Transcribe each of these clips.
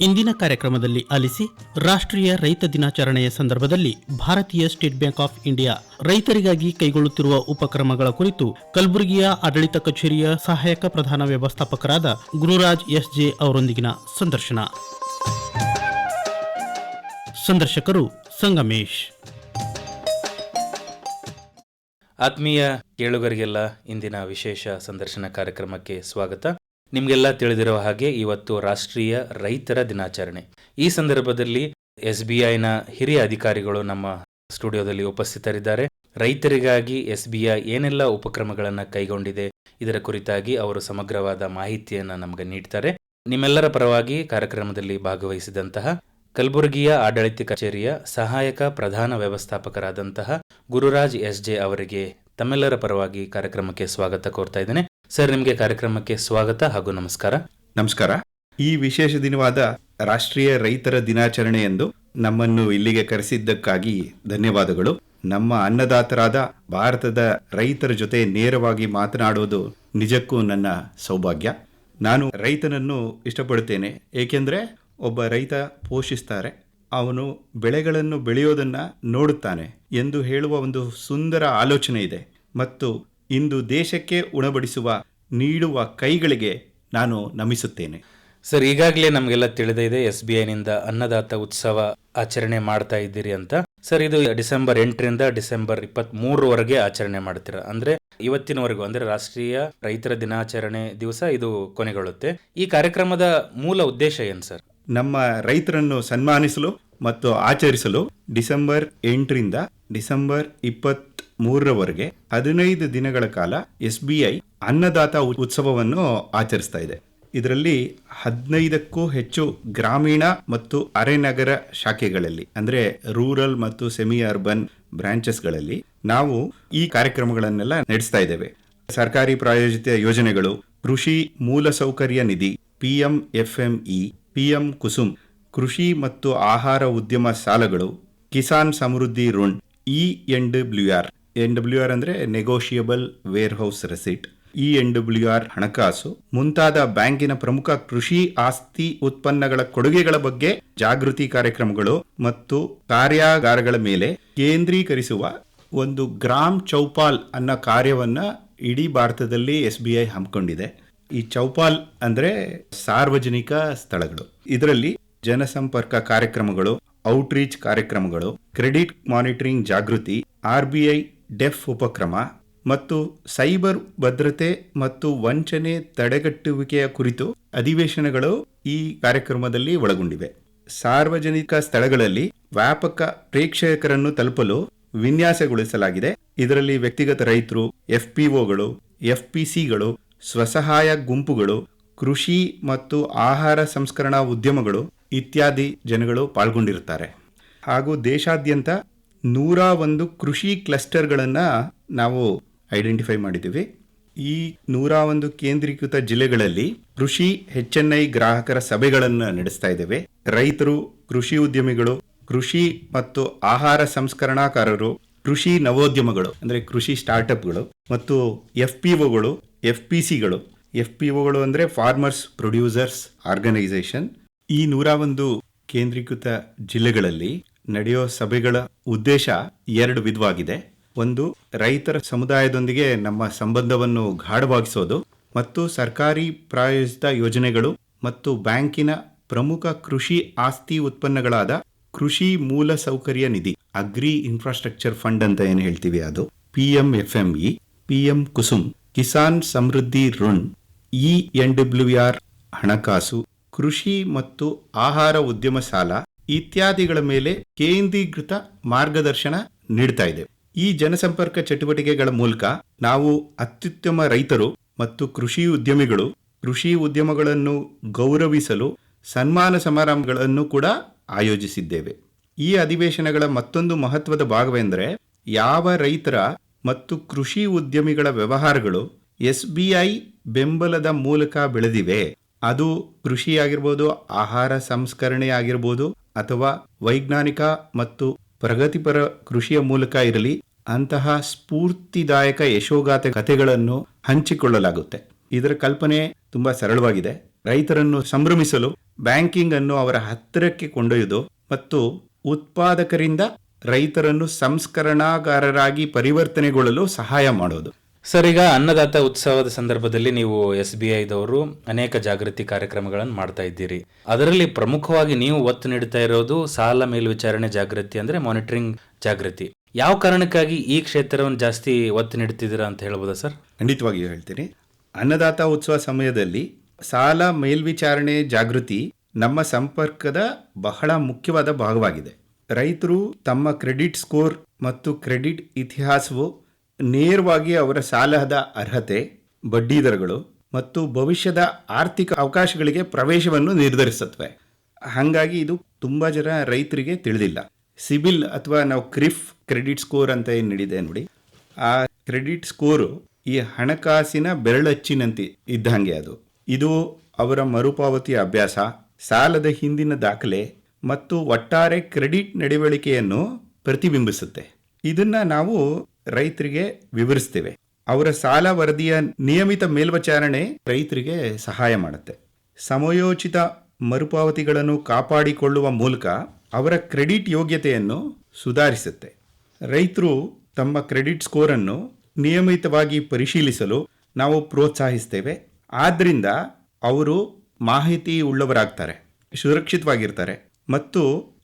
ಇಂದಿನ ಕಾರ್ಯಕ್ರಮದಲ್ಲಿ ಆಲಿಸಿ ರಾಷ್ಟ್ರೀಯ ರೈತ ದಿನಾಚರಣೆಯ ಸಂದರ್ಭದಲ್ಲಿ ಭಾರತೀಯ ಸ್ಟೇಟ್ ಬ್ಯಾಂಕ್ ಆಫ್ ಇಂಡಿಯಾ ರೈತರಿಗಾಗಿ ಕೈಗೊಳ್ಳುತ್ತಿರುವ ಉಪಕ್ರಮಗಳ ಕುರಿತು ಕಲಬುರಗಿಯ ಆಡಳಿತ ಕಚೇರಿಯ ಸಹಾಯಕ ಪ್ರಧಾನ ವ್ಯವಸ್ಥಾಪಕರಾದ ಗುರುರಾಜ್ ಎಸ್ ಜೆ ಅವರೊಂದಿಗಿನ ಸಂದರ್ಶನ. ಸಂದರ್ಶಕರು ಸಂಗಮೇಶ್. ಆತ್ಮೀಯ ಕೇಳುಗರಿಗೆಲ್ಲ ಇಂದಿನ ವಿಶೇಷ ಸಂದರ್ಶನ ಕಾರ್ಯಕ್ರಮಕ್ಕೆ ಸ್ವಾಗತ. ನಿಮಗೆಲ್ಲ ತಿಳಿದಿರುವ ಹಾಗೆ ಇವತ್ತು ರಾಷ್ಟ್ರೀಯ ರೈತರ ದಿನಾಚರಣೆ. ಈ ಸಂದರ್ಭದಲ್ಲಿ ಎಸ್ ಬಿ ಐನ ಹಿರಿಯ ಅಧಿಕಾರಿಗಳು ನಮ್ಮ ಸ್ಟುಡಿಯೋದಲ್ಲಿ ಉಪಸ್ಥಿತರಿದ್ದಾರೆ. ರೈತರಿಗಾಗಿ ಎಸ್ ಬಿ ಐ ಏನೆಲ್ಲ ಉಪಕ್ರಮಗಳನ್ನು ಕೈಗೊಂಡಿದೆ, ಇದರ ಕುರಿತಾಗಿ ಅವರು ಸಮಗ್ರವಾದ ಮಾಹಿತಿಯನ್ನು ನಮಗೆ ನೀಡ್ತಾರೆ. ನಿಮ್ಮೆಲ್ಲರ ಪರವಾಗಿ ಕಾರ್ಯಕ್ರಮದಲ್ಲಿ ಭಾಗವಹಿಸಿದಂತಹ ಕಲಬುರಗಿಯ ಆಡಳಿತ ಕಚೇರಿಯ ಸಹಾಯಕ ಪ್ರಧಾನ ವ್ಯವಸ್ಥಾಪಕರಾದಂತಹ ಗುರುರಾಜ್ ಎಸ್ ಜೆ ಅವರಿಗೆ ತಮ್ಮೆಲ್ಲರ ಪರವಾಗಿ ಕಾರ್ಯಕ್ರಮಕ್ಕೆ ಸ್ವಾಗತ ಕೋರ್ತಾ ಇದ್ದೇನೆ. ಸರ್ ನಿಮಗೆ ಕಾರ್ಯಕ್ರಮಕ್ಕೆ ಸ್ವಾಗತ ಹಾಗೂ ನಮಸ್ಕಾರ. ನಮಸ್ಕಾರ. ಈ ವಿಶೇಷ ದಿನವಾದ ರಾಷ್ಟ್ರೀಯ ರೈತರ ದಿನಾಚರಣೆ ಎಂದು ನಮ್ಮನ್ನು ಇಲ್ಲಿಗೆ ಕರೆಸಿದ್ದಕ್ಕಾಗಿ ಧನ್ಯವಾದಗಳು. ನಮ್ಮ ಅನ್ನದಾತರಾದ ಭಾರತದ ರೈತರ ಜೊತೆ ನೇರವಾಗಿ ಮಾತನಾಡುವುದು ನಿಜಕ್ಕೂ ನನ್ನ ಸೌಭಾಗ್ಯ. ನಾನು ರೈತನನ್ನು ಇಷ್ಟಪಡುತ್ತೇನೆ. ಏಕೆಂದರೆ ಒಬ್ಬ ರೈತ ಪೋಷಿಸ್ತಾರೆ. ಅವನು ಬೆಳೆಗಳನ್ನು ಬೆಳೆಯೋದನ್ನು ನೋಡುತ್ತಾನೆ ಎಂದು ಹೇಳುವ ಒಂದು ಸುಂದರ ಆಲೋಚನೆ ಇದೆ. ಮತ್ತು ಇಂದು ದೇಶಕ್ಕೆ ಉಣಬಡಿಸುವ ನೀಡುವ ಕೈಗಳಿಗೆ ನಾನು ನಮಿಸುತ್ತೇನೆ. ಸರ್ ಈಗಾಗಲೇ ನಮಗೆಲ್ಲ ತಿಳಿದೇ ಇದೆ ಎಸ್ ಬಿ ಐನಿಂದ ಅನ್ನದಾತ ಉತ್ಸವ ಆಚರಣೆ ಮಾಡ್ತಾ ಇದ್ದೀರಿ ಅಂತ. ಸರ್ ಇದು ಡಿಸೆಂಬರ್ ಎಂಟರಿಂದ ಡಿಸೆಂಬರ್ ಇಪ್ಪತ್ತ್ ಮೂರರವರೆಗೆ ಆಚರಣೆ ಮಾಡ್ತೀರಾ. ಅಂದ್ರೆ ಇವತ್ತಿನವರೆಗೂ ಅಂದ್ರೆ ರಾಷ್ಟ್ರೀಯ ರೈತರ ದಿನಾಚರಣೆ ದಿವಸ ಇದು ಕೊನೆಗೊಳ್ಳುತ್ತೆ. ಈ ಕಾರ್ಯಕ್ರಮದ ಮೂಲ ಉದ್ದೇಶ ಏನು ಸರ್? ನಮ್ಮ ರೈತರನ್ನು ಸನ್ಮಾನಿಸಲು ಮತ್ತು ಆಚರಿಸಲು ಡಿಸೆಂಬರ್ ಎಂಟರಿಂದ ಡಿಸೆಂಬರ್ ಇಪ್ಪತ್ತ್ ಮೂರರವರೆಗೆ ಹದಿನೈದು ದಿನಗಳ ಕಾಲ ಎಸ್ ಬಿ ಐ ಅನ್ನದಾತ ಉತ್ಸವವನ್ನು ಆಚರಿಸ್ತಾ ಇದೆ. ಇದರಲ್ಲಿ ಹದಿನೈದಕ್ಕೂ ಹೆಚ್ಚು ಗ್ರಾಮೀಣ ಮತ್ತು ಅರೆನಗರ ಶಾಖೆಗಳಲ್ಲಿ, ಅಂದ್ರೆ ರೂರಲ್ ಮತ್ತು ಸೆಮಿ ಅರ್ಬನ್ ಬ್ರಾಂಚಸ್ಗಳಲ್ಲಿ ನಾವು ಈ ಕಾರ್ಯಕ್ರಮಗಳನ್ನೆಲ್ಲ ನಡೆಸ್ತಾ ಇದ್ದೇವೆ. ಸರ್ಕಾರಿ ಪ್ರಾಯೋಜಿತ ಯೋಜನೆಗಳು, ಕೃಷಿ ಮೂಲಸೌಕರ್ಯ ನಿಧಿ, ಪಿಎಂ ಎಫ್ಎಂಇ, ಪಿಎಂ ಕುಸುಮ್, ಕೃಷಿ ಮತ್ತು ಆಹಾರ ಉದ್ಯಮ ಸಾಲಗಳು, Kisan Samriddhi Rin, E N W R N W R ಅಂದ್ರೆ negotiable warehouse receipt E N W R ಹಣಕಾಸು, ಮುಂತಾದ ಬ್ಯಾಂಕಿನ ಪ್ರಮುಖ ಕೃಷಿ ಆಸ್ತಿ ಉತ್ಪನ್ನಗಳ ಕೊಡುಗೆಗಳ ಬಗ್ಗೆ ಜಾಗೃತಿ ಕಾರ್ಯಕ್ರಮಗಳು ಮತ್ತು ಕಾರ್ಯಾಗಾರಗಳ ಮೇಲೆ ಕೇಂದ್ರೀಕರಿಸುವ ಒಂದು ಗ್ರಾಮ್ ಚೌಪಾಲ್ ಅನ್ನೋ ಕಾರ್ಯವನ್ನ ಇಡೀ ಭಾರತದಲ್ಲಿ ಎಸ್ ಬಿ ಐ ಹಮ್ಮಿಕೊಂಡಿದೆ. ಈ ಚೌಪಾಲ್ ಅಂದ್ರೆ ಸಾರ್ವಜನಿಕ ಸ್ಥಳಗಳು. ಇದರಲ್ಲಿ ಜನಸಂಪರ್ಕ ಕಾರ್ಯಕ್ರಮಗಳು ಔಟ್ರೀಚ್ ಕಾರ್ಯಕ್ರಮಗಳು ಕ್ರೆಡಿಟ್ ಮಾನಿಟರಿಂಗ್ ಜಾಗೃತಿ, ಆರ್ ಬಿ ಐ ಡೆಫ್ ಉಪಕ್ರಮ ಮತ್ತು ಸೈಬರ್ ಭದ್ರತೆ ಮತ್ತು ವಂಚನೆ ತಡೆಗಟ್ಟುವಿಕೆಯ ಕುರಿತು ಅಧಿವೇಶನಗಳು ಈ ಕಾರ್ಯಕ್ರಮದಲ್ಲಿ ಒಳಗೊಂಡಿವೆ. ಸಾರ್ವಜನಿಕ ಸ್ಥಳಗಳಲ್ಲಿ ವ್ಯಾಪಕ ಪ್ರೇಕ್ಷಕರನ್ನು ತಲುಪಲು ವಿನ್ಯಾಸಗೊಳಿಸಲಾಗಿದೆ. ಇದರಲ್ಲಿ ವ್ಯಕ್ತಿಗತ ರೈತರು, ಎಫ್ಪಿಒಗಳು, ಎಫ್ಪಿಸಿಗಳು, ಸ್ವಸಹಾಯ ಗುಂಪುಗಳು, ಕೃಷಿ ಮತ್ತು ಆಹಾರ ಸಂಸ್ಕರಣಾ ಉದ್ಯಮಗಳು ಇತ್ಯಾದಿ ಜನಗಳು ಪಾಲ್ಗೊಂಡಿರುತ್ತಾರೆ. ಹಾಗೂ ದೇಶಾದ್ಯಂತ ನೂರ ಒಂದು ಕೃಷಿ ಕ್ಲಸ್ಟರ್ಗಳನ್ನು ನಾವು ಐಡೆಂಟಿಫೈ ಮಾಡಿದ್ದೀವಿ. ಈ ನೂರ ಒಂದು ಕೇಂದ್ರೀಕೃತ ಜಿಲ್ಲೆಗಳಲ್ಲಿ ಕೃಷಿ ಐ ಗ್ರಾಹಕರ ಸಭೆಗಳನ್ನು ನಡೆಸ್ತಾ ಇದ್ದೇವೆ. ರೈತರು, ಕೃಷಿ ಉದ್ಯಮಿಗಳು, ಕೃಷಿ ಮತ್ತು ಆಹಾರ ಸಂಸ್ಕರಣಾಕಾರರು, ಕೃಷಿ ನವೋದ್ಯಮಗಳು, ಅಂದ್ರೆ ಕೃಷಿ ಸ್ಟಾರ್ಟ್ಅಪ್ಗಳು ಮತ್ತು ಎಫ್ ಪಿ ಒಗಳು, ಎಫ್ ಪಿ ಸಿಗಳು. ಎಫ್ ಪಿ ಒಗಳು ಅಂದರೆ ಫಾರ್ಮರ್ಸ್, ಪ್ರೊಡ್ಯೂಸರ್ಸ್, ಆರ್ಗನೈಸೇಷನ್. ಈ ನೂರ ಒಂದು ಕೇಂದ್ರೀಕೃತ ಜಿಲ್ಲೆಗಳಲ್ಲಿ ನಡೆಯೋ ಸಭೆಗಳ ಉದ್ದೇಶ ಎರಡು ವಿಧವಾಗಿದೆ. ಒಂದು, ರೈತರ ಸಮುದಾಯದೊಂದಿಗೆ ನಮ್ಮ ಸಂಬಂಧವನ್ನು ಗಾಢವಾಗಿಸೋದು. ಮತ್ತು, ಸರ್ಕಾರಿ ಪ್ರಾಯೋಜಿತ ಯೋಜನೆಗಳು ಮತ್ತು ಬ್ಯಾಂಕಿನ ಪ್ರಮುಖ ಕೃಷಿ ಆಸ್ತಿ ಉತ್ಪನ್ನಗಳಾದ ಕೃಷಿ ಮೂಲ ಸೌಕರ್ಯ ನಿಧಿ, ಅಗ್ರಿ ಇನ್ಫ್ರಾಸ್ಟ್ರಕ್ಚರ್ ಫಂಡ್ ಅಂತ ಏನು ಹೇಳ್ತೀವಿ ಅದು? P M F M E P M Kusum, Kisan Samriddhi Rin, E N W R ಹಣಕಾಸು, ಕೃಷಿ ಮತ್ತು ಆಹಾರ ಉದ್ಯಮ ಸಾಲ ಇತ್ಯಾದಿಗಳ ಮೇಲೆ ಕೇಂದ್ರೀಕೃತ ಮಾರ್ಗದರ್ಶನ ನೀಡ್ತಾ ಇದೆ. ಈ ಜನಸಂಪರ್ಕ ಚಟುವಟಿಕೆಗಳ ಮೂಲಕ ನಾವು ಅತ್ಯುತ್ತಮ ರೈತರು ಮತ್ತು ಕೃಷಿ ಉದ್ಯಮಿಗಳು, ಕೃಷಿ ಉದ್ಯಮಗಳನ್ನು ಗೌರವಿಸಲು ಸನ್ಮಾನ ಸಮಾರಂಭಗಳನ್ನು ಕೂಡ ಆಯೋಜಿಸಿದ್ದೇವೆ. ಈ ಅಧಿವೇಶನಗಳ ಮತ್ತೊಂದು ಮಹತ್ವದ ಭಾಗವೆಂದರೆ ಯಾವ ರೈತರ ಮತ್ತು ಕೃಷಿ ಉದ್ಯಮಿಗಳ ವ್ಯವಹಾರಗಳು ಎಸ್ ಬಿ ಐ ಬೆಂಬಲದ ಮೂಲಕ ಬೆಳೆದಿವೆ. ಅದು ಕೃಷಿ ಆಗಿರ್ಬೋದು ಆಹಾರ ಸಂಸ್ಕರಣೆ ಆಗಿರ್ಬೋದು ಅಥವಾ ವೈಜ್ಞಾನಿಕ ಮತ್ತು ಪ್ರಗತಿಪರ ಕೃಷಿಯ ಮೂಲಕ ಇರಲಿ, ಅಂತಹ ಸ್ಫೂರ್ತಿದಾಯಕ ಯಶೋಗಾಥ ಕಥೆಗಳನ್ನು ಹಂಚಿಕೊಳ್ಳಲಾಗುತ್ತೆ. ಇದರ ಕಲ್ಪನೆ ತುಂಬಾ ಸರಳವಾಗಿದೆ. ರೈತರನ್ನು ಸಂಭ್ರಮಿಸಲು ಬ್ಯಾಂಕಿಂಗ್ ಅನ್ನು ಅವರ ಹತ್ತಿರಕ್ಕೆ ಕೊಂಡೊಯ್ದು ಮತ್ತು ಉತ್ಪಾದಕರಿಂದ ರೈತರನ್ನು ಸಂಸ್ಕರಣಾಗಾರರಾಗಿ ಪರಿವರ್ತನೆಗೊಳ್ಳಲು ಸಹಾಯ ಮಾಡೋದು. ಸರ್, ಈಗ ಅನ್ನದಾತ ಉತ್ಸವದ ಸಂದರ್ಭದಲ್ಲಿ ನೀವು ಎಸ್ ಬಿ ಐದವರು ಅನೇಕ ಜಾಗೃತಿ ಕಾರ್ಯಕ್ರಮಗಳನ್ನು ಮಾಡ್ತಾ ಇದ್ದೀರಿ. ಅದರಲ್ಲಿ ಪ್ರಮುಖವಾಗಿ ನೀವು ಒತ್ತು ನೀಡ್ತಾ ಇರೋದು ಸಾಲ ಮೇಲ್ವಿಚಾರಣೆ ಜಾಗೃತಿ ಅಂದ್ರೆ ಮಾನಿಟರಿಂಗ್ ಜಾಗೃತಿ. ಯಾವ ಕಾರಣಕ್ಕಾಗಿ ಈ ಕ್ಷೇತ್ರವನ್ನು ಜಾಸ್ತಿ ಒತ್ತು ನೀಡ್ತಿದ್ದೀರಾ ಅಂತ ಹೇಳ್ಬೋದಾ ಸರ್? ಖಂಡಿತವಾಗಿಯೂ ಹೇಳ್ತೀನಿ. ಅನ್ನದಾತ ಉತ್ಸವ ಸಮಯದಲ್ಲಿ ಸಾಲ ಮೇಲ್ವಿಚಾರಣೆ ಜಾಗೃತಿ ನಮ್ಮ ಸಂಪರ್ಕದ ಬಹಳ ಮುಖ್ಯವಾದ ಭಾಗವಾಗಿದೆ. ರೈತರು ತಮ್ಮ ಕ್ರೆಡಿಟ್ ಸ್ಕೋರ್ ಮತ್ತು ಕ್ರೆಡಿಟ್ ಇತಿಹಾಸವು ನೇರವಾಗಿ ಅವರ ಸಾಲದ ಅರ್ಹತೆ ಬಡ್ಡಿ ದರಗಳು ಮತ್ತು ಭವಿಷ್ಯದ ಆರ್ಥಿಕ ಅವಕಾಶಗಳಿಗೆ ಪ್ರವೇಶವನ್ನು ನಿರ್ಧರಿಸುತ್ತವೆ. ಹಾಗಾಗಿ ಇದು ತುಂಬ ಜನ ರೈತರಿಗೆ ತಿಳಿದಿಲ್ಲ. ಸಿಬಿಲ್ ಅಥವಾ ನಾವು ಕ್ರಿಫ್ ಕ್ರೆಡಿಟ್ ಸ್ಕೋರ್ ಅಂತ ಏನು ನಡೀದೆ ನೋಡಿ. ಆ ಕ್ರೆಡಿಟ್ ಸ್ಕೋರು ಈ ಹಣಕಾಸಿನ ಬೆರಳಚ್ಚಿನಂತೆ ಇದ್ದಂಗೆ ಅದು. ಇದು ಅವರ ಮರುಪಾವತಿ ಅಭ್ಯಾಸ, ಸಾಲದ ಹಿಂದಿನ ದಾಖಲೆ ಮತ್ತು ಒಟ್ಟಾರೆ ಕ್ರೆಡಿಟ್ ನಡವಳಿಕೆಯನ್ನು ಪ್ರತಿಬಿಂಬಿಸುತ್ತೆ. ಇದನ್ನು ನಾವು ರೈತರಿಗೆ ವಿವರಿಸ್ತೇವೆ. ಅವರ ಸಾಲ ವರದಿಯ ನಿಯಮಿತ ಮೇಲ್ವಿಚಾರಣೆ ರೈತರಿಗೆ ಸಹಾಯ ಮಾಡುತ್ತೆ. ಸಮಯೋಚಿತ ಮರುಪಾವತಿಗಳನ್ನು ಕಾಪಾಡಿಕೊಳ್ಳುವ ಮೂಲಕ ಅವರ ಕ್ರೆಡಿಟ್ ಯೋಗ್ಯತೆಯನ್ನು ಸುಧಾರಿಸುತ್ತೆ. ರೈತರು ತಮ್ಮ ಕ್ರೆಡಿಟ್ ಸ್ಕೋರ್ ಅನ್ನು ನಿಯಮಿತವಾಗಿ ಪರಿಶೀಲಿಸಲು ನಾವು ಪ್ರೋತ್ಸಾಹಿಸ್ತೇವೆ. ಆದ್ದರಿಂದ ಅವರು ಮಾಹಿತಿ ಉಳ್ಳವರಾಗ್ತಾರೆ, ಸುರಕ್ಷಿತವಾಗಿರ್ತಾರೆ ಮತ್ತು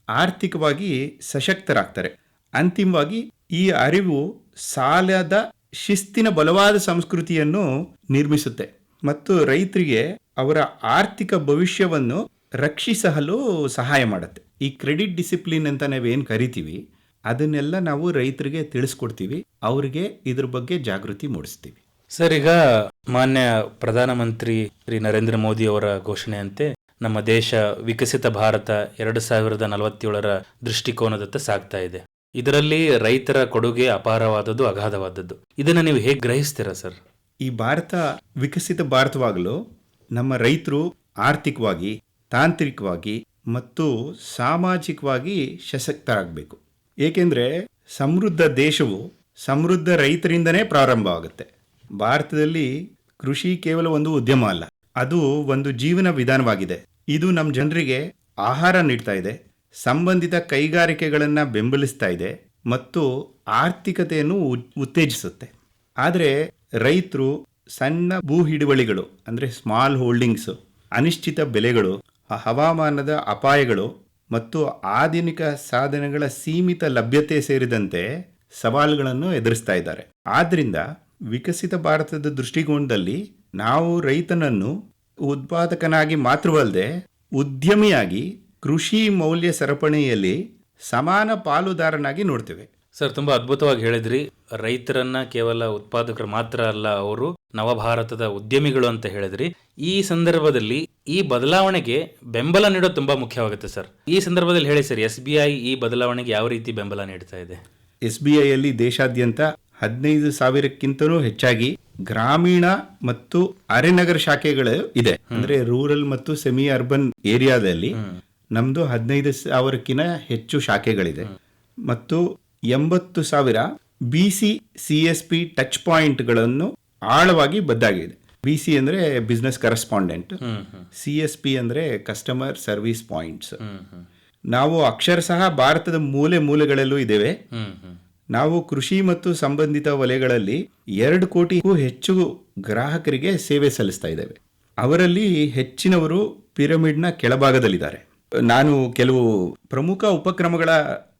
ಆರ್ಥಿಕವಾಗಿ ಸಶಕ್ತರಾಗ್ತಾರೆ. ಅಂತಿಮವಾಗಿ ಈ ಅರಿವು ಸಾಲದ ಶಿಸ್ತಿನ ಬಲವಾದ ಸಂಸ್ಕೃತಿಯನ್ನು ನಿರ್ಮಿಸುತ್ತೆ ಮತ್ತು ರೈತರಿಗೆ ಅವರ ಆರ್ಥಿಕ ಭವಿಷ್ಯವನ್ನು ರಕ್ಷಿಸಲು ಸಹಾಯ ಮಾಡುತ್ತೆ. ಈ ಕ್ರೆಡಿಟ್ ಡಿಸಿಪ್ಲಿನ್ ಅಂತ ನಾವೇನು ಕರಿತೀವಿ, ಅದನ್ನೆಲ್ಲ ನಾವು ರೈತರಿಗೆ ತಿಳಿಸ್ಕೊಡ್ತೀವಿ, ಅವರಿಗೆ ಇದ್ರ ಬಗ್ಗೆ ಜಾಗೃತಿ ಮೂಡಿಸ್ತೀವಿ. ಸರ್, ಈಗ ಮಾನ್ಯ ಪ್ರಧಾನಮಂತ್ರಿ ಶ್ರೀ ನರೇಂದ್ರ ಮೋದಿ ಅವರ ಘೋಷಣೆಯಂತೆ ನಮ್ಮ ದೇಶ ವಿಕಸಿತ ಭಾರತ ಎರಡು ಸಾವಿರದ ನಲವತ್ತೇಳರ ದೃಷ್ಟಿಕೋನದತ್ತ ಸಾಗ್ತಾ ಇದೆ. ಇದರಲ್ಲಿ ರೈತರ ಕೊಡುಗೆ ಅಪಾರವಾದದ್ದು, ಅಗಾಧವಾದದ್ದು. ಇದನ್ನ ನೀವು ಹೇಗೆ ಗ್ರಹಿಸ್ತೀರಾ, ಸರ್? ಈ ಭಾರತ ವಿಕಸಿತ ಭಾರತವಾಗಲು ನಮ್ಮ ರೈತರು ಆರ್ಥಿಕವಾಗಿ, ತಾಂತ್ರಿಕವಾಗಿ ಮತ್ತು ಸಾಮಾಜಿಕವಾಗಿ ಸಶಕ್ತರಾಗಬೇಕು. ಏಕೆಂದರೆ ಸಮೃದ್ಧ ದೇಶವು ಸಮೃದ್ಧ ರೈತರಿಂದನೇ ಪ್ರಾರಂಭ ಆಗುತ್ತೆ. ಭಾರತದಲ್ಲಿ ಕೃಷಿ ಕೇವಲ ಒಂದು ಉದ್ಯಮ ಅಲ್ಲ, ಅದು ಒಂದು ಜೀವನ ವಿಧಾನವಾಗಿದೆ. ಇದು ನಮ್ಮ ಜನರಿಗೆ ಆಹಾರ ನೀಡ್ತಾ ಇದೆ ಸಂಬಂಧಿತ ಕೈಗಾರಿಕೆಗಳನ್ನು ಬೆಂಬಲಿಸ್ತಾ ಇದೆ ಮತ್ತು ಆರ್ಥಿಕತೆಯನ್ನು ಉತ್ತೇಜಿಸುತ್ತೆ. ಆದರೆ ರೈತರು ಸಣ್ಣ ಭೂ ಹಿಡುವಳಿಗಳು, ಅಂದರೆ ಸ್ಮಾಲ್ ಹೋಲ್ಡಿಂಗ್ಸು ಅನಿಶ್ಚಿತ ಬೆಲೆಗಳು ಹವಾಮಾನದ ಅಪಾಯಗಳು ಮತ್ತು ಆಧುನಿಕ ಸಾಧನಗಳ ಸೀಮಿತ ಲಭ್ಯತೆ ಸೇರಿದಂತೆ ಸವಾಲುಗಳನ್ನು ಎದುರಿಸ್ತಾ ಇದ್ದಾರೆ. ಆದ್ದರಿಂದ ವಿಕಸಿತ ಭಾರತದ ದೃಷ್ಟಿಕೋನದಲ್ಲಿ ನಾವು ರೈತನನ್ನು ಉತ್ಪಾದಕನಾಗಿ ಮಾತ್ರವಲ್ಲದೆ ಉದ್ಯಮಿಯಾಗಿ ಕೃಷಿ ಮೌಲ್ಯ ಸರಪಣಿಯಲ್ಲಿ ಸಮಾನ ಪಾಲುದಾರನಾಗಿ ನೋಡ್ತೇವೆ. ಸರ್ ತುಂಬಾ ಅದ್ಭುತವಾಗಿ ಹೇಳಿದ್ರಿ. ರೈತರನ್ನ ಕೇವಲ ಉತ್ಪಾದಕರು ಮಾತ್ರ ಅಲ್ಲ ಅವರು ನವಭಾರತದ ಉದ್ಯಮಿಗಳು ಅಂತ ಹೇಳಿದ್ರಿ. ಈ ಸಂದರ್ಭದಲ್ಲಿ ಈ ಬದಲಾವಣೆಗೆ ಬೆಂಬಲ ನೀಡೋದು ತುಂಬಾ ಮುಖ್ಯವಾಗುತ್ತೆ ಸರ್. ಈ ಸಂದರ್ಭದಲ್ಲಿ ಹೇಳಿ ಸರ್ ಎಸ್ ಬಿ ಐ ಈ ಬದಲಾವಣೆಗೆ ಯಾವ ರೀತಿ ಬೆಂಬಲ ನೀಡ್ತಾ ಇದೆ? ಎಸ್ ಬಿ ಐಯಲ್ಲಿ ದೇಶಾದ್ಯಂತ ಹದಿನೈದು ಸಾವಿರಕ್ಕಿಂತಲೂ ಹೆಚ್ಚಾಗಿ ಗ್ರಾಮೀಣ ಮತ್ತು ಅರೆನಗರ ಶಾಖೆಗಳು ಇದೆ. ಅಂದ್ರೆ ರೂರಲ್ ಮತ್ತು ಸೆಮಿ ಅರ್ಬನ್ ಏರಿಯಾದಲ್ಲಿ ನಮ್ದು ಹದಿನೈದು ಸಾವಿರಕ್ಕಿಂತ ಹೆಚ್ಚು ಶಾಖೆಗಳಿದೆ. ಮತ್ತು ಎಂಬತ್ತು ಸಾವಿರ B C C S P touch ಪಾಯಿಂಟ್ಗಳನ್ನು ಆಳವಾಗಿ ಬದ್ದಾಗಿದೆ ಬಿ ಸಿ ಅಂದ್ರೆ business correspondent. C S P ಅಂದ್ರೆ ಕಸ್ಟಮರ್ ಸರ್ವಿಸ್ ಪಾಯಿಂಟ್ಸ್. ನಾವು ಅಕ್ಷರ ಅಕ್ಷರಶಃ ಭಾರತದ ಮೂಲೆ ಮೂಲೆಗಳಲ್ಲೂ ಇದ್ದೇವೆ. ನಾವು ಕೃಷಿ ಮತ್ತು ಸಂಬಂಧಿತ ವಲಯಗಳಲ್ಲಿ ಎರಡು ಕೋಟಿಗೂ ಹೆಚ್ಚು ಗ್ರಾಹಕರಿಗೆ ಸೇವೆ ಸಲ್ಲಿಸ್ತಾ ಇದ್ದೇವೆ. ಅವರಲ್ಲಿ ಹೆಚ್ಚಿನವರು ಪಿರಮಿಡ್ನ ಕೆಳಭಾಗದಲ್ಲಿದ್ದಾರೆ. ನಾನು ಕೆಲವು ಪ್ರಮುಖ ಉಪಕ್ರಮಗಳ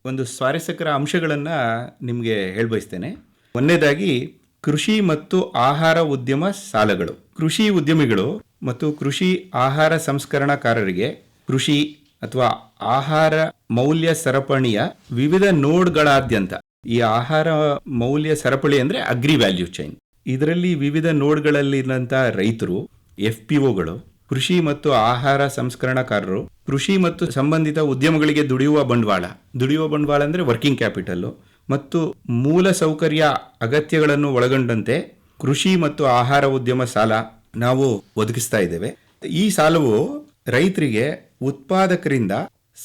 ಒಂದು ಸ್ವಾರಸ್ಯಕರ ಅಂಶಗಳನ್ನು ನಿಮಗೆ ಹೇಳ್ಬಯಸ್ತೇನೆ. ಒಂದನೇದಾಗಿ ಕೃಷಿ ಮತ್ತು ಆಹಾರ ಉದ್ಯಮ ಸಾಲಗಳು. ಕೃಷಿ ಉದ್ಯಮಿಗಳು ಮತ್ತು ಕೃಷಿ ಆಹಾರ ಸಂಸ್ಕರಣಾಕಾರರಿಗೆ ಕೃಷಿ ಅಥವಾ ಆಹಾರ ಮೌಲ್ಯ ಸರಪಣಿಯ ವಿವಿಧ ನೋಡ್ಗಳಾದ್ಯಂತ ಈ ಆಹಾರ ಮೌಲ್ಯ ಸರಪಳಿ ಅಂದರೆ ಅಗ್ರಿ ವ್ಯಾಲ್ಯೂ ಚೈನ್. ಇದರಲ್ಲಿ ವಿವಿಧ ನೋಡ್ಗಳಲ್ಲಿರುವಂಥ ರೈತರು ಎಫ್ ಪಿ ಒಗಳು ಕೃಷಿ ಮತ್ತು ಆಹಾರ ಸಂಸ್ಕರಣಾಕಾರರು, ಕೃಷಿ ಮತ್ತು ಸಂಬಂಧಿತ ಉದ್ಯಮಗಳಿಗೆ ದುಡಿಯುವ ಬಂಡವಾಳ. ದುಡಿಯುವ ಬಂಡವಾಳ ಅಂದರೆ ವರ್ಕಿಂಗ್ ಕ್ಯಾಪಿಟಲ್ಲು ಮತ್ತು ಮೂಲ ಸೌಕರ್ಯ ಅಗತ್ಯಗಳನ್ನು ಒಳಗೊಂಡಂತೆ ಕೃಷಿ ಮತ್ತು ಆಹಾರ ಉದ್ಯಮ ಸಾಲ ನಾವು ಒದಗಿಸ್ತಾ ಇದ್ದೇವೆ. ಈ ಸಾಲವು ರೈತರಿಗೆ ಉತ್ಪಾದಕರಿಂದ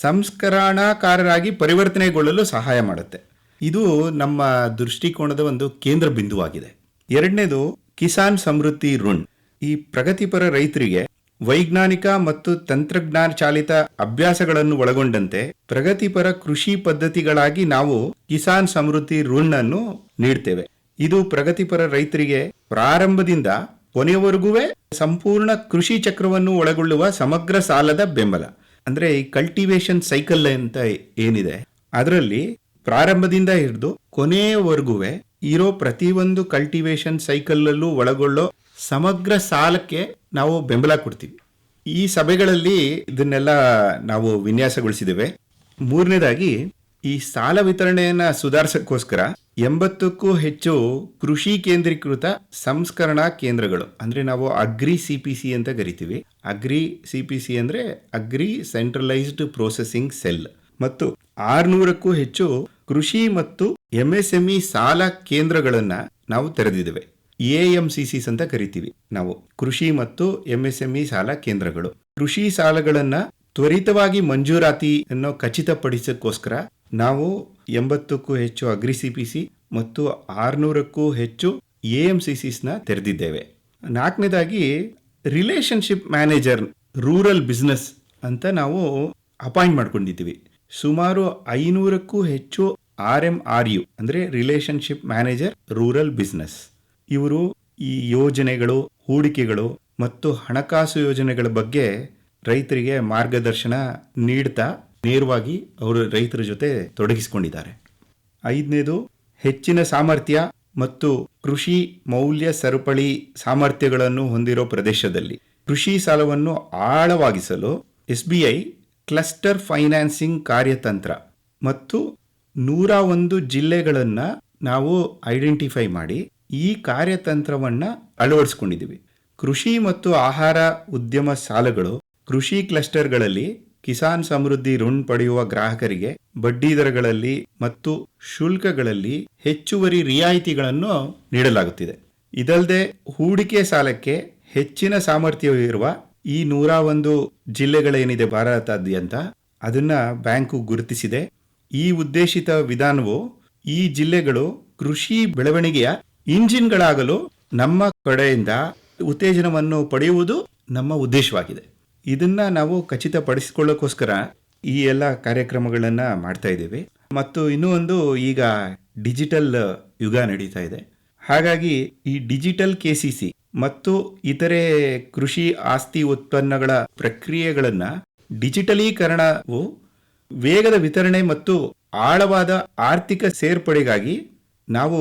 ಸಂಸ್ಕರಣಾಕಾರರಾಗಿ ಪರಿವರ್ತನೆಗೊಳ್ಳಲು ಸಹಾಯ ಮಾಡುತ್ತೆ. ಇದು ನಮ್ಮ ದೃಷ್ಟಿಕೋನದ ಒಂದು ಕೇಂದ್ರ ಬಿಂದುವಾಗಿದೆ. ಎರಡನೇದು ಕಿಸಾನ್ ಸಮೃದ್ಧಿ ಋಣ್. ಈ ಪ್ರಗತಿಪರ ರೈತರಿಗೆ ವೈಜ್ಞಾನಿಕ ಮತ್ತು ತಂತ್ರಜ್ಞಾನ ಚಾಲಿತ ಅಭ್ಯಾಸಗಳನ್ನು ಒಳಗೊಂಡಂತೆ ಪ್ರಗತಿಪರ ಕೃಷಿ ಪದ್ಧತಿಗಳಾಗಿ ನಾವು ಕಿಸಾನ್ ಸಮೃದ್ಧಿ ಋಣ್ ಅನ್ನು ನೀಡ್ತೇವೆ. ಇದು ಪ್ರಗತಿಪರ ರೈತರಿಗೆ ಪ್ರಾರಂಭದಿಂದ ಕೊನೆಯವರೆಗೂ ಸಂಪೂರ್ಣ ಕೃಷಿ ಚಕ್ರವನ್ನು ಒಳಗೊಳ್ಳುವ ಸಮಗ್ರ ಸಾಲದ ಬೆಂಬಲ. ಅಂದ್ರೆ ಈ ಕಲ್ಟಿವೇಶನ್ ಸೈಕಲ್ ಅಂತ ಏನಿದೆ, ಅದರಲ್ಲಿ ಪ್ರಾರಂಭದಿಂದ ಹಿಡಿದು ಕೊನೆಯವರೆಗೂ ಇರೋ ಪ್ರತಿಯೊಂದು ಕಲ್ಟಿವೇಶನ್ ಸೈಕಲ್ ಅಲ್ಲೂ ಒಳಗೊಳ್ಳೋ ಸಮಗ್ರ ಸಾಲಕ್ಕೆ ನಾವು ಬೆಂಬಲ ಕೊಡ್ತೀವಿ. ಈ ಸಭೆಗಳಲ್ಲಿ ಇದನ್ನೆಲ್ಲ ನಾವು ವಿನ್ಯಾಸಗೊಳಿಸಿದ್ದೇವೆ. ಮೂರನೇದಾಗಿ, ಈ ಸಾಲ ವಿತರಣೆಯನ್ನು ಸುಧಾರಿಸೋಕ್ಕೋಸ್ಕರ ಎಂಬತ್ತಕ್ಕೂ ಹೆಚ್ಚು ಕೃಷಿ ಕೇಂದ್ರೀಕೃತ ಸಂಸ್ಕರಣಾ ಕೇಂದ್ರಗಳು, ಅಂದರೆ ನಾವು ಅಗ್ರಿ ಸಿ ಪಿ ಸಿ ಅಂತ ಕರಿತೀವಿ. ಅಗ್ರಿ ಸಿ ಪಿ ಸಿ ಅಂದರೆ ಅಗ್ರಿ ಸೆಂಟ್ರಲೈಸ್ಡ್ ಪ್ರೊಸೆಸಿಂಗ್ ಸೆಲ್. ಮತ್ತು ಆರುನೂರಕ್ಕೂ ಹೆಚ್ಚು ಕೃಷಿ ಮತ್ತು ಎಂಎಸ್ಎಂಇ ಸಾಲ ಕೇಂದ್ರಗಳನ್ನು ನಾವು ತೆರೆದಿದ್ದೇವೆ. ಎಎಂಸಿಸಿಸ್ ಅಂತ ಕರಿತೀವಿ ನಾವು. ಕೃಷಿ ಮತ್ತು ಎಂಎಸ್ಎಂಇ ಸಾಲ ಕೇಂದ್ರಗಳು. ಕೃಷಿ ಸಾಲಗಳನ್ನ ತ್ವರಿತವಾಗಿ ಮಂಜೂರಾತಿಯನ್ನು ಖಚಿತಪಡಿಸೋಕ್ಕೋಸ್ಕರ ನಾವು ಎಂಬತ್ತಕ್ಕೂ ಹೆಚ್ಚು ಅಗ್ರಿ ಸಿ ಪಿ ಸಿ ಮತ್ತು ಆರ್ನೂರಕ್ಕೂ ಹೆಚ್ಚು ಎ ಎಂ ಸಿ ಸಿಸ್ನ ತೆರೆದಿದ್ದೇವೆ. ನಾಲ್ಕನೇದಾಗಿ ರಿಲೇಶನ್ಶಿಪ್ ಮ್ಯಾನೇಜರ್ ರೂರಲ್ ಬಿಸ್ನೆಸ್ ಅಂತ ನಾವು ಅಪಾಯಿಂಟ್ ಮಾಡ್ಕೊಂಡಿದ್ದೀವಿ. ಸುಮಾರು ಐನೂರಕ್ಕೂ ಹೆಚ್ಚು ಆರ್ ಎಂ ಆರ್ ಯು, ಅಂದರೆ ರಿಲೇಶನ್ಶಿಪ್ ಮ್ಯಾನೇಜರ್ ರೂರಲ್ ಬಿಸ್ನೆಸ್. ಇವರು ಈ ಯೋಜನೆಗಳು, ಹೂಡಿಕೆಗಳು ಮತ್ತು ಹಣಕಾಸು ಯೋಜನೆಗಳ ಬಗ್ಗೆ ರೈತರಿಗೆ ಮಾರ್ಗದರ್ಶನ ನೀಡ್ತಾ ನೇರವಾಗಿ ಅವರು ರೈತರ ಜೊತೆ ತೊಡಗಿಸಿಕೊಂಡಿದ್ದಾರೆ. ಐದನೇದು, ಹೆಚ್ಚಿನ ಸಾಮರ್ಥ್ಯ ಮತ್ತು ಕೃಷಿ ಮೌಲ್ಯ ಸರಪಳಿ ಸಾಮರ್ಥ್ಯಗಳನ್ನು ಹೊಂದಿರೋ ಪ್ರದೇಶದಲ್ಲಿ ಕೃಷಿ ಸಾಲವನ್ನು ಆಳವಾಗಿಸಲು ಎಸ್ಬಿಐ ಕ್ಲಸ್ಟರ್ ಫೈನಾನ್ಸಿಂಗ್ ಕಾರ್ಯತಂತ್ರ ಮತ್ತು ನೂರ ಒಂದು ಜಿಲ್ಲೆಗಳನ್ನು ನಾವು ಐಡೆಂಟಿಫೈ ಮಾಡಿ ಈ ಕಾರ್ಯತಂತ್ರವನ್ನ ಅಳವಡಿಸಿಕೊಂಡಿದ್ದೀವಿ. ಕೃಷಿ ಮತ್ತು ಆಹಾರ ಉದ್ಯಮ ಸಾಲಗಳು ಕೃಷಿ ಕ್ಲಸ್ಟರ್ಗಳಲ್ಲಿ ಕಿಸಾನ್ ಸಮೃದ್ಧಿ ಋಣ್ ಪಡೆಯುವ ಗ್ರಾಹಕರಿಗೆ, ಬಡ್ಡಿ ದರಗಳಲ್ಲಿ ಮತ್ತು ಶುಲ್ಕಗಳಲ್ಲಿ ಹೆಚ್ಚುವರಿ ರಿಯಾಯಿತಿಗಳನ್ನು ನೀಡಲಾಗುತ್ತಿದೆ. ಇದಲ್ಲದೆ ಹೂಡಿಕೆ ಸಾಲಕ್ಕೆ ಹೆಚ್ಚಿನ ಸಾಮರ್ಥ್ಯವಿರುವ ಈ ನೂರ ಒಂದು ಜಿಲ್ಲೆಗಳೇನಿದೆ ಭಾರತಾದ್ಯಂತ, ಅದನ್ನ ಬ್ಯಾಂಕು ಗುರುತಿಸಿದೆ. ಈ ಉದ್ದೇಶಿತ ವಿಧಾನವು ಈ ಜಿಲ್ಲೆಗಳು ಕೃಷಿ ಬೆಳವಣಿಗೆಯ ಇಂಜಿನ್ಗಳಾಗಲು ನಮ್ಮ ಕಡೆಯಿಂದ ಉತ್ತೇಜನವನ್ನು ಪಡೆಯುವುದು ನಮ್ಮ ಉದ್ದೇಶವಾಗಿದೆ. ಇದನ್ನ ನಾವು ಖಚಿತಪಡಿಸಿಕೊಳ್ಳೋಕ್ಕೋಸ್ಕರ ಈ ಎಲ್ಲ ಕಾರ್ಯಕ್ರಮಗಳನ್ನು ಮಾಡ್ತಾ ಇದ್ದೀವಿ. ಮತ್ತು ಇನ್ನೂ ಒಂದು ಈಗ ಡಿಜಿಟಲ್ ಯುಗ ನಡೀತಾ ಇದೆ. ಹಾಗಾಗಿ ಈ ಡಿಜಿಟಲ್ ಕೆಸಿಸಿ ಮತ್ತು ಇತರೆ ಕೃಷಿ ಆಸ್ತಿ ಉತ್ಪನ್ನಗಳ ಪ್ರಕ್ರಿಯೆಗಳನ್ನು ಡಿಜಿಟಲೀಕರಣವು ವೇಗದ ವಿತರಣೆ ಮತ್ತು ಆಳವಾದ ಆರ್ಥಿಕ ಸೇರ್ಪಡೆಗಾಗಿ ನಾವು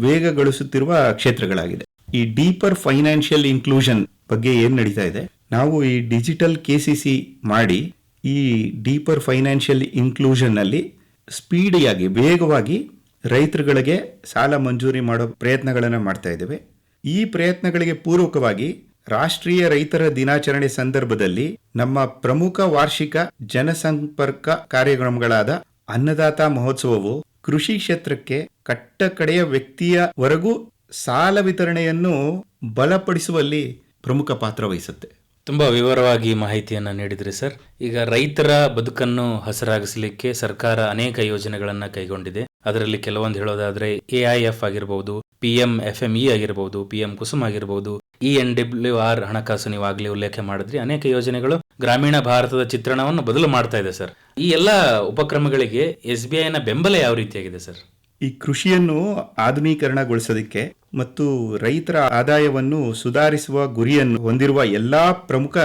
ವೇಗಗೊಳಿಸುತ್ತಿರುವ ಕ್ಷೇತ್ರಗಳಾಗಿದೆ. ಈ ಡೀಪರ್ ಫೈನಾನ್ಷಿಯಲ್ ಇನ್ಕ್ಲೂಷನ್ ಬಗ್ಗೆ ಏನು ನಡೀತಾ ಇದೆ? ನಾವು ಈ ಡಿಜಿಟಲ್ ಕೆಸಿಸಿ ಮಾಡಿ ಈ ಡೀಪರ್ ಫೈನಾನ್ಷಿಯಲ್ ಇನ್ಕ್ಲೂಷನ್ನಲ್ಲಿ ಸ್ಪೀಡಿಯಾಗಿ ವೇಗವಾಗಿ ರೈತರುಗಳಿಗೆ ಸಾಲ ಮಂಜೂರಿ ಮಾಡೋ ಪ್ರಯತ್ನಗಳನ್ನು ಮಾಡ್ತಾ ಇದ್ದೇವೆ. ಈ ಪ್ರಯತ್ನಗಳಿಗೆ ಪೂರ್ವಕವಾಗಿ ರಾಷ್ಟ್ರೀಯ ರೈತರ ದಿನಾಚರಣೆ ಸಂದರ್ಭದಲ್ಲಿ ನಮ್ಮ ಪ್ರಮುಖ ವಾರ್ಷಿಕ ಜನಸಂಪರ್ಕ ಕಾರ್ಯಕ್ರಮಗಳಾದ ಅನ್ನದಾತ ಮಹೋತ್ಸವವು ಕೃಷಿ ಕ್ಷೇತ್ರಕ್ಕೆ ಕಟ್ಟ ಕಡೆಯ ವ್ಯಕ್ತಿಯವರೆಗೂ ಸಾಲ ವಿತರಣೆಯನ್ನು ಬಲಪಡಿಸುವಲ್ಲಿ ಪ್ರಮುಖ ಪಾತ್ರ ವಹಿಸುತ್ತೆ. ತುಂಬಾ ವಿವರವಾಗಿ ಮಾಹಿತಿಯನ್ನು ನೀಡಿದ್ರಿ ಸರ್. ಈಗ ರೈತರ ಬದುಕನ್ನು ಹಸರಾಗಿಸಲಿಕ್ಕೆ ಸರ್ಕಾರ ಅನೇಕ ಯೋಜನೆಗಳನ್ನ ಕೈಗೊಂಡಿದೆ. ಅದರಲ್ಲಿ ಕೆಲವೊಂದು ಹೇಳೋದಾದ್ರೆ ಎ ಐ ಎಫ್ ಆಗಿರಬಹುದು P M F M E ಆಗಿರಬಹುದು ಪಿ ಎಂ ಕುಸುಮ್ ಆಗಿರಬಹುದು ಇ ಎನ್ ಡಬ್ಲ್ಯೂ ಆರ್ ಹಣಕಾಸು ನೀವಾಗಲೇ ಉಲ್ಲೇಖ ಮಾಡಿದ್ರಿ. ಅನೇಕ ಯೋಜನೆಗಳು ಗ್ರಾಮೀಣ ಭಾರತದ ಚಿತ್ರಣವನ್ನು ಬದಲು ಮಾಡ್ತಾ ಇದೆ ಸರ್. ಈ ಎಲ್ಲ ಉಪಕ್ರಮಗಳಿಗೆ ಎಸ್ ಬಿ ಐನ ಬೆಂಬಲ ಯಾವ ರೀತಿಯಾಗಿದೆ ಸರ್? ಈ ಕೃಷಿಯನ್ನು ಆಧುನೀಕರಣಗೊಳಿಸೋದಕ್ಕೆ ಮತ್ತು ರೈತರ ಆದಾಯವನ್ನು ಸುಧಾರಿಸುವ ಗುರಿಯನ್ನು ಹೊಂದಿರುವ ಎಲ್ಲಾ ಪ್ರಮುಖ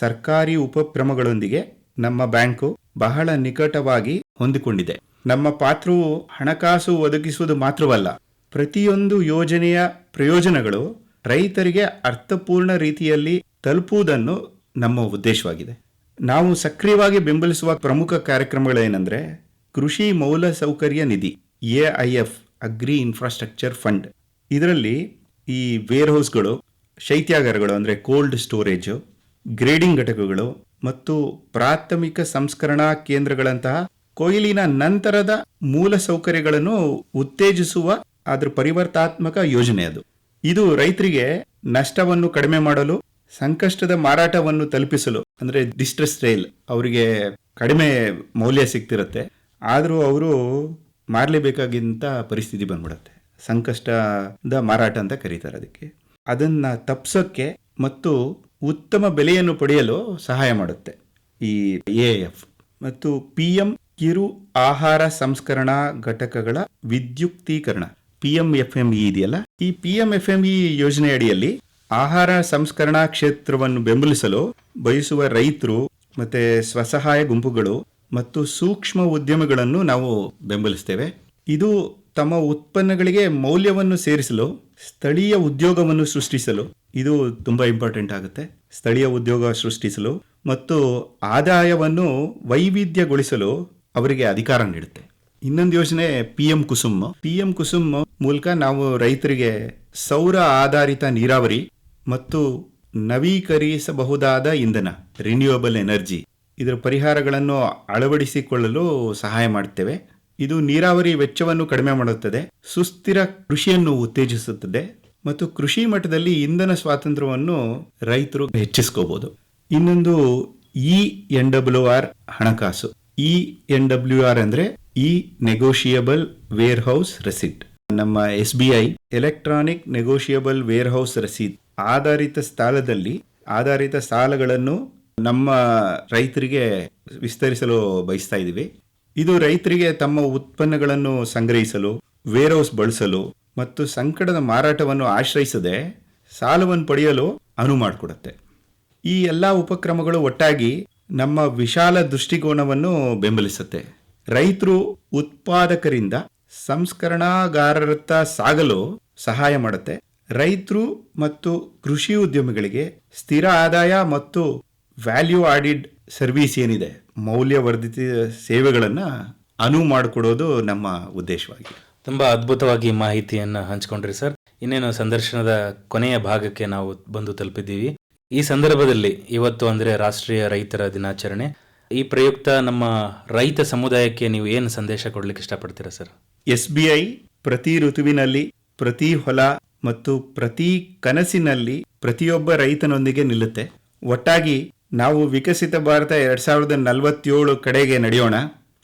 ಸರ್ಕಾರಿ ಉಪಕ್ರಮಗಳೊಂದಿಗೆ ನಮ್ಮ ಬ್ಯಾಂಕು ಬಹಳ ನಿಕಟವಾಗಿ ಹೊಂದಿಕೊಂಡಿದೆ. ನಮ್ಮ ಪಾತ್ರವು ಹಣಕಾಸು ಒದಗಿಸುವುದು ಮಾತ್ರವಲ್ಲ, ಪ್ರತಿಯೊಂದು ಯೋಜನೆಯ ಪ್ರಯೋಜನಗಳು ರೈತರಿಗೆ ಅರ್ಥಪೂರ್ಣ ರೀತಿಯಲ್ಲಿ ತಲುಪುವುದನ್ನು ನಮ್ಮ ಉದ್ದೇಶವಾಗಿದೆ. ನಾವು ಸಕ್ರಿಯವಾಗಿ ಬೆಂಬಲಿಸುವ ಪ್ರಮುಖ ಕಾರ್ಯಕ್ರಮಗಳೇನೆಂದರೆ ಕೃಷಿ ಮೌಲ ಸೌಕರ್ಯ ನಿಧಿ ಎಫ್, ಅಗ್ರಿ ಇನ್ಫ್ರಾಸ್ಟ್ರಕ್ಚರ್ ಫಂಡ್. ಇದರಲ್ಲಿ ಈ ವೇರ್ ಹೌಸ್ಗಳು ಶೈತ್ಯಾಗಾರಗಳು ಅಂದರೆ ಕೋಲ್ಡ್ ಸ್ಟೋರೇಜು, ಗ್ರೇಡಿಂಗ್ ಘಟಕಗಳು ಮತ್ತು ಪ್ರಾಥಮಿಕ ಸಂಸ್ಕರಣಾ ಕೇಂದ್ರಗಳಂತಹ ಕೊಯ್ಲಿನ ನಂತರದ ಮೂಲ ಸೌಕರ್ಯಗಳನ್ನು ಉತ್ತೇಜಿಸುವ ಅದ್ರ ಪರಿವರ್ತಾತ್ಮಕ ಯೋಜನೆ ಅದು. ಇದು ರೈತರಿಗೆ ನಷ್ಟವನ್ನು ಕಡಿಮೆ ಮಾಡಲು, ಸಂಕಷ್ಟದ ಮಾರಾಟವನ್ನು ತಲುಪಿಸಲು, ಅಂದ್ರೆ ಡಿಸ್ಟ್ರೆಸ್ ಸೇಲ್ ಅವರಿಗೆ ಕಡಿಮೆ ಮೌಲ್ಯ ಸಿಗ್ತಿರುತ್ತೆ. ಆದರೂ ಅವರು ಮಾರಲೇಬೇಕಾಗಿಂತ ಪರಿಸ್ಥಿತಿ ಬಂದ್ಬಿಡುತ್ತೆ. ಸಂಕಷ್ಟದ ಮಾರಾಟ ಅಂತ ಕರೀತಾರೆ ಅದಕ್ಕೆ. ಅದನ್ನ ತಪ್ಸೋಕ್ಕೆ ಮತ್ತು ಉತ್ತಮ ಬೆಲೆಯನ್ನು ಪಡೆಯಲು ಸಹಾಯ ಮಾಡುತ್ತೆ ಈ ಎ ಎಫ್. ಮತ್ತು ಪಿ ಎಂ ಕಿರು ಆಹಾರ ಸಂಸ್ಕರಣಾ ಘಟಕಗಳ ವಿದ್ಯುಕ್ತೀಕರಣ. P M F M E ಇದೆಯಲ್ಲ? ಈ P M F M E ಯೋಜನೆ ಅಡಿಯಲ್ಲಿ ಆಹಾರ ಸಂಸ್ಕರಣಾ ಕ್ಷೇತ್ರವನ್ನು ಬೆಂಬಲಿಸಲು ಬಯಸುವ ರೈತರು ಮತ್ತೆ ಸ್ವಸಹಾಯ ಗುಂಪುಗಳು ಮತ್ತು ಸೂಕ್ಷ್ಮ ಉದ್ಯಮಗಳನ್ನು ನಾವು ಬೆಂಬಲಿಸ್ತೇವೆ. ಇದು ತಮ್ಮ ಉತ್ಪನ್ನಗಳಿಗೆ ಮೌಲ್ಯವನ್ನು ಸೇರಿಸಲು, ಸ್ಥಳೀಯ ಉದ್ಯೋಗವನ್ನು ಸೃಷ್ಟಿಸಲು ಇದು ತುಂಬಾ ಇಂಪಾರ್ಟೆಂಟ್ ಆಗುತ್ತೆ. ಸ್ಥಳೀಯ ಉದ್ಯೋಗ ಸೃಷ್ಟಿಸಲು ಮತ್ತು ಆದಾಯವನ್ನು ವೈವಿಧ್ಯಗೊಳಿಸಲು ಅವರಿಗೆ ಅಧಿಕಾರ ನೀಡುತ್ತೆ. ಇನ್ನೊಂದು ಯೋಜನೆ P M Kusum. P M Kusum ಮೂಲಕ ನಾವು ರೈತರಿಗೆ ಸೌರ ಆಧಾರಿತ ನೀರಾವರಿ ಮತ್ತು ನವೀಕರಿಸಬಹುದಾದ ಇಂಧನ ರಿನ್ಯೂಯಬಲ್ ಎನರ್ಜಿ ಇದರ ಪರಿಹಾರಗಳನ್ನು ಅಳವಡಿಸಿಕೊಳ್ಳಲು ಸಹಾಯ ಮಾಡುತ್ತೇವೆ. ಇದು ನೀರಾವರಿ ವೆಚ್ಚವನ್ನು ಕಡಿಮೆ ಮಾಡುತ್ತದೆ, ಸುಸ್ಥಿರ ಕೃಷಿಯನ್ನು ಉತ್ತೇಜಿಸುತ್ತದೆ ಮತ್ತು ಕೃಷಿ ಮಟ್ಟದಲ್ಲಿ ಇಂಧನ ಸ್ವಾತಂತ್ರ್ಯವನ್ನು ರೈತರು ಹೆಚ್ಚಿಸ್ಕೋಬಹುದು ಇನ್ನೊಂದು ಇ ಎನ್ ಡಬ್ಲ್ಯೂ ಆರ್ ಹಣಕಾಸು. ಇ ಎನ್ ಡಬ್ಲ್ಯೂ ಆರ್ ಅಂದ್ರೆ E negotiable warehouse receipt ನಮ್ಮ S B I electronic negotiable warehouse ರಸೀದ್ ಆಧಾರಿತ ಸ್ಥಳದಲ್ಲಿ ಆಧಾರಿತ ಸಾಲಗಳನ್ನು ನಮ್ಮ ರೈತರಿಗೆ ವಿಸ್ತರಿಸಲು ಬಯಸ್ತಾ ಇದ್ದೀವಿ. ಇದು ರೈತರಿಗೆ ತಮ್ಮ ಉತ್ಪನ್ನಗಳನ್ನು ಸಂಗ್ರಹಿಸಲು ವೇರ್ ಹೌಸ್ ಬಳಸಲು ಮತ್ತು ಸಂಕಟದ ಮಾರಾಟವನ್ನು ಆಶ್ರಯಿಸದೆ ಸಾಲವನ್ನು ಪಡೆಯಲು ಅನುವು ಮಾಡಿಕೊಡುತ್ತೆ. ಈ ಎಲ್ಲ ಉಪಕ್ರಮಗಳು ಒಟ್ಟಾಗಿ ನಮ್ಮ ವಿಶಾಲ ದೃಷ್ಟಿಕೋನವನ್ನು ಬೆಂಬಲಿಸುತ್ತೆ. ರೈತರು ಉತ್ಪಾದಕರಿಂದ ಸಂಸ್ಕರಣಾಗಾರರತ್ತ ಸಾಗಲು ಸಹಾಯ ಮಾಡುತ್ತೆ. ರೈತರು ಮತ್ತು ಕೃಷಿ ಉದ್ಯಮಿಗಳಿಗೆ ಸ್ಥಿರ ಆದಾಯ ಮತ್ತು ವ್ಯಾಲ್ಯೂ ಆಡಿಡ್ ಸರ್ವಿಸ್ ಏನಿದೆ, ಮೌಲ್ಯವರ್ಧಿತ ಸೇವೆಗಳನ್ನು ಅನುವು ಮಾಡಿಕೊಡೋದು ನಮ್ಮ ಉದ್ದೇಶವಾಗಿದೆ ತುಂಬ ಅದ್ಭುತವಾಗಿ ಮಾಹಿತಿಯನ್ನು ಹಂಚ್ಕೊಂಡ್ರಿ ಸರ್. ಇನ್ನೇನು ಸಂದರ್ಶನದ ಕೊನೆಯ ಭಾಗಕ್ಕೆ ನಾವು ಬಂದು ತಲುಪಿದ್ದೀವಿ. ಈ ಸಂದರ್ಭದಲ್ಲಿ ಇವತ್ತು ಅಂದರೆ ರಾಷ್ಟ್ರೀಯ ರೈತರ ದಿನಾಚರಣೆ. ಈ ಪ್ರಯುಕ್ತ ನಮ್ಮ ರೈತ ಸಮುದಾಯಕ್ಕೆ ನೀವು ಏನು ಸಂದೇಶ ಕೊಡಲಿಕ್ಕೆ ಇಷ್ಟಪಡ್ತೀರಾ ಸರ್? ಎಸ್ ಬಿ ಐ ಪ್ರತಿ ಋತುವಿನಲ್ಲಿ, ಪ್ರತಿ ಹೊಲ ಮತ್ತು ಪ್ರತಿ ಕನಸಿನಲ್ಲಿ ಪ್ರತಿಯೊಬ್ಬ ರೈತನೊಂದಿಗೆ ನಿಲ್ಲುತ್ತೆ. ಒಟ್ಟಾಗಿ ನಾವು ವಿಕಸಿತ ಭಾರತ ಎರಡ್ ಸಾವಿರದ ನಲವತ್ತೇಳು ಕಡೆಗೆ ನಡೆಯೋಣ.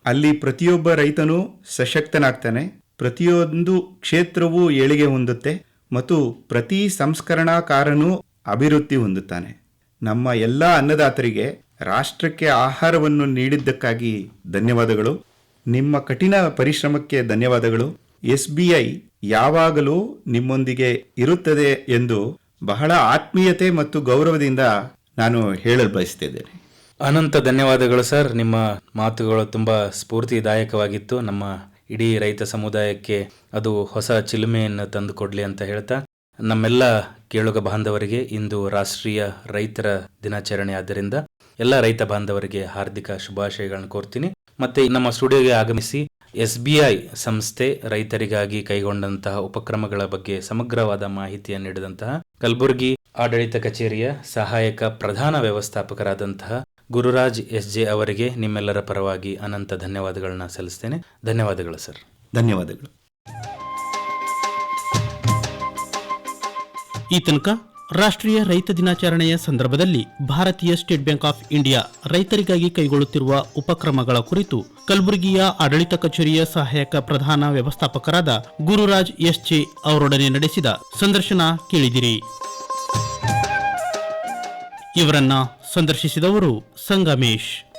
ಅಲ್ಲಿ ಪ್ರತಿಯೊಬ್ಬ ರೈತನೂ ಸಶಕ್ತನಾಗ್ತಾನೆ. ಪ್ರತಿಯೊಂದು ಕ್ಷೇತ್ರವೂ ಏಳಿಗೆ ಹೊಂದುತ್ತೆ ಮತ್ತು ಪ್ರತಿ ಸಂಸ್ಕರಣಾಕಾರನೂ ಅಭಿವೃದ್ಧಿ ಹೊಂದುತ್ತಾನೆ. ನಮ್ಮ ಎಲ್ಲ ಅನ್ನದಾತರಿಗೆ ರಾಷ್ಟ್ರಕ್ಕೆ ಆಹಾರವನ್ನು ನೀಡಿದ್ದಕ್ಕಾಗಿ ಧನ್ಯವಾದಗಳು. ನಿಮ್ಮ ಕಠಿಣ ಪರಿಶ್ರಮಕ್ಕೆ ಧನ್ಯವಾದಗಳು. ಎಸ್ ಬಿ ಐ ಯಾವಾಗಲೂ ನಿಮ್ಮೊಂದಿಗೆ ಇರುತ್ತದೆ ಎಂದು ಬಹಳ ಆತ್ಮೀಯತೆ ಮತ್ತು ಗೌರವದಿಂದ ನಾನು ಹೇಳಲು ಬಯಸ್ತಿದ್ದೇನೆ ಅನಂತ ಧನ್ಯವಾದಗಳು ಸರ್. ನಿಮ್ಮ ಮಾತುಗಳು ತುಂಬಾ ಸ್ಫೂರ್ತಿದಾಯಕವಾಗಿತ್ತು. ನಮ್ಮ ಇಡೀ ರೈತ ಸಮುದಾಯಕ್ಕೆ ಅದು ಹೊಸ ಚಿಲುಮೆಯನ್ನು ತಂದು ಕೊಡಲಿ ಅಂತ ಹೇಳ್ತಾ, ನಮ್ಮೆಲ್ಲ ಕೇಳುಗ ಬಾಂಧವರಿಗೆ ಇಂದು ರಾಷ್ಟ್ರೀಯ ರೈತರ ದಿನಾಚರಣೆ ಆದ್ದರಿಂದ ಎಲ್ಲ ರೈತ ಬಾಂಧವರಿಗೆ ಹಾರ್ದಿಕ ಶುಭಾಶಯಗಳನ್ನು ಕೋರ್ತೀನಿ. ಮತ್ತೆ ನಮ್ಮ ಸ್ಟುಡಿಯೋಗೆ ಆಗಮಿಸಿ ಎಸ್ ಬಿ ಐ ಸಂಸ್ಥೆ ರೈತರಿಗಾಗಿ ಕೈಗೊಂಡಂತಹ ಉಪಕ್ರಮಗಳ ಬಗ್ಗೆ ಸಮಗ್ರವಾದ ಮಾಹಿತಿಯನ್ನು ನೀಡಿದಂತಹ ಕಲಬುರಗಿ ಆಡಳಿತ ಕಚೇರಿಯ ಸಹಾಯಕ ಪ್ರಧಾನ ವ್ಯವಸ್ಥಾಪಕರಾದಂತಹ ಗುರುರಾಜ್ ಎಸ್ ಜೆ ಅವರಿಗೆ ನಿಮ್ಮೆಲ್ಲರ ಪರವಾಗಿ ಅನಂತ ಧನ್ಯವಾದಗಳನ್ನ ಸಲ್ಲಿಸ್ತೇನೆ. ಧನ್ಯವಾದಗಳು ಸರ್. ಧನ್ಯವಾದಗಳು. ಈ ತನಕ ರಾಷ್ಟ್ರೀಯ ರೈತ ದಿನಾಚರಣೆಯ ಸಂದರ್ಭದಲ್ಲಿ ಭಾರತೀಯ ಸ್ಟೇಟ್ ಬ್ಯಾಂಕ್ ಆಫ್ ಇಂಡಿಯಾ ರೈತರಿಗಾಗಿ ಕೈಗೊಳ್ಳುತ್ತಿರುವ ಉಪಕ್ರಮಗಳ ಕುರಿತು ಕಲಬುರಗಿಯ ಆಡಳಿತ ಕಚೇರಿಯ ಸಹಾಯಕ ಪ್ರಧಾನ ವ್ಯವಸ್ಥಾಪಕರಾದ ಗುರುರಾಜ್ ಎಸ್ ಜೆ ಅವರೊಡನೆ ನಡೆಸಿದ ಸಂದರ್ಶನ ಕೇಳಿದಿರಿ. ಇವರನ್ನ ಸಂದರ್ಶಿಸಿದವರು ಸಂಗಮೇಶ್.